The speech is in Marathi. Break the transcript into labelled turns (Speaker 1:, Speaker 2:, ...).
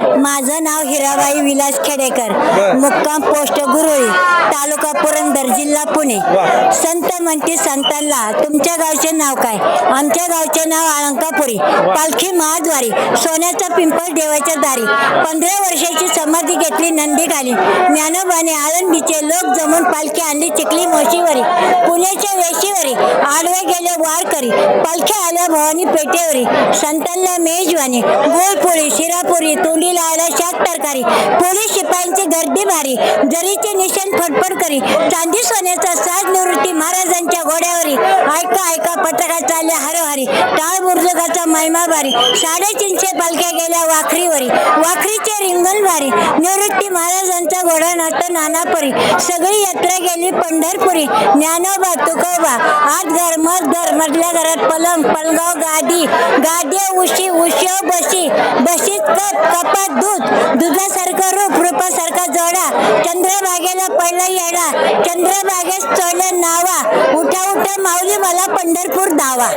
Speaker 1: माझं नाव हिराबाई विलास खेडेकर. मुक्काम पोस्ट गुरुळी तालुका पुरंदर जिल्हा पुणे. संत म्हणते संतांना तुमच्या गावचे नाव काय? आमच्या गावचे नाव अलंकापुरी पालखी महाद्वारी सोन्याचा पिंपळ देवाच्या दारी. पंधरा वर्षाची समाधी घेतली नंदी खाली ज्ञानोबाने आळंदीचे लोक जमून पालखी आणली चिखली मोशीवरी. पुण्याच्या वेशीवरी आडवे गेले वारकरी पालख्या आल्या भवानी पेटेवरी. संतांना मेजवानी गोळपोळी शिरापुरी तोंडीला आला शात तरकारी. पोलीस शिपायांची गर्दी भारी. जरीचे निशाण फडफड करी. चांदी सोन्याचा साज निवृत्ती महाराजांच्या घोड्यावरी. ऐका ऐका पताका चालल्या हरोहरी. टाळ बुर्जुगाचा महिमा भारी. साडेतीनशे पालख्या गेल्या वाखरीवरी. वाखरीचे रिंगण भारी. निवृत्ती महाराजांचा घोडा नाचतो नानापुरी. सगळी यात्रा गेली पंढरपुरी. ज्ञानोबा तुकोबा. आत घर मधल्या घरात पलंग पलगाव गादी गादी उशी उशो बशी बशीत कप कपात दूध दुधासारखं रूप रूपासारखा जोडा चंद्रभागेला पडला येडा चंद्रभागेस चढलं नावा उठा उठा माऊली मला पंढरपूर धावा.